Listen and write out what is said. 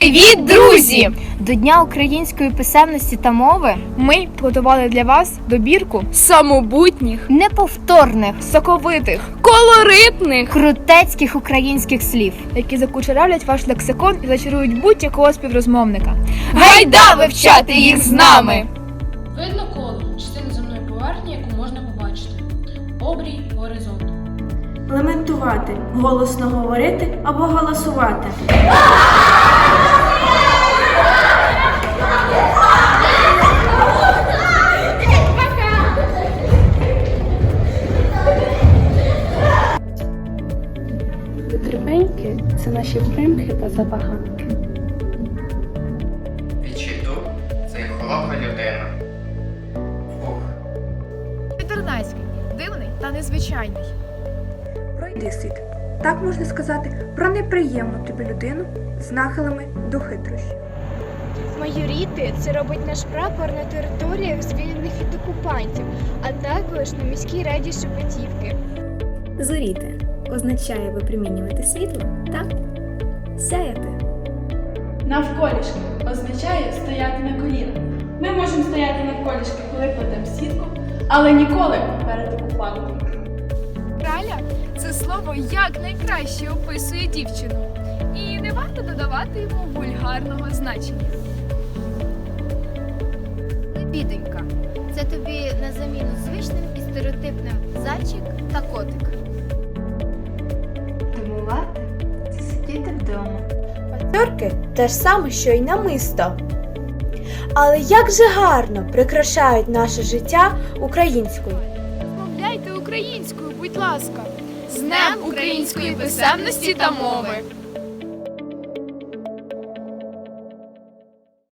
Привіт, друзі! До Дня української писемності та мови Ми підготували для вас добірку самобутніх, неповторних, соковитих, колоритних, крутецьких українських слів. які закучерявлять ваш лексикон і зачарують будь-якого співрозмовника. Гайда вивчати їх з нами! Видно коло частина земної поверхні, яку можна побачити. Обрій горизонт. Лементувати, голосно говорити або голосувати. Це наші примхи та забаганки. Відчиту це холодна людина. Фух. Підернацький, дивний та незвичайний. Пройди світ. Так можна сказати про неприємну тобі людину з нахилами до хитрощів. Майоріти це робить наш прапор на територіях, звільнених від окупантів, а також на міській раді Шепетівки. Зоріти означає випромінювати світло та сяяти. Навколішки означає стояти на колінах. Ми можемо стояти навколішки, коли плетемо сітку, але ніколи перед окупантом. Краля це слово як найкраще описує дівчину. І не варто додавати йому вульгарного значення. Лебіденька. Це тобі на заміну звичним і стереотипним зайчик та котик. Дивувати це сидіти вдома. Патьорки те ж саме, що й намисто. Але як же гарно прикрашають наше життя українською. Розмовляйте українською, будь ласка. З Днем української писемності та мови!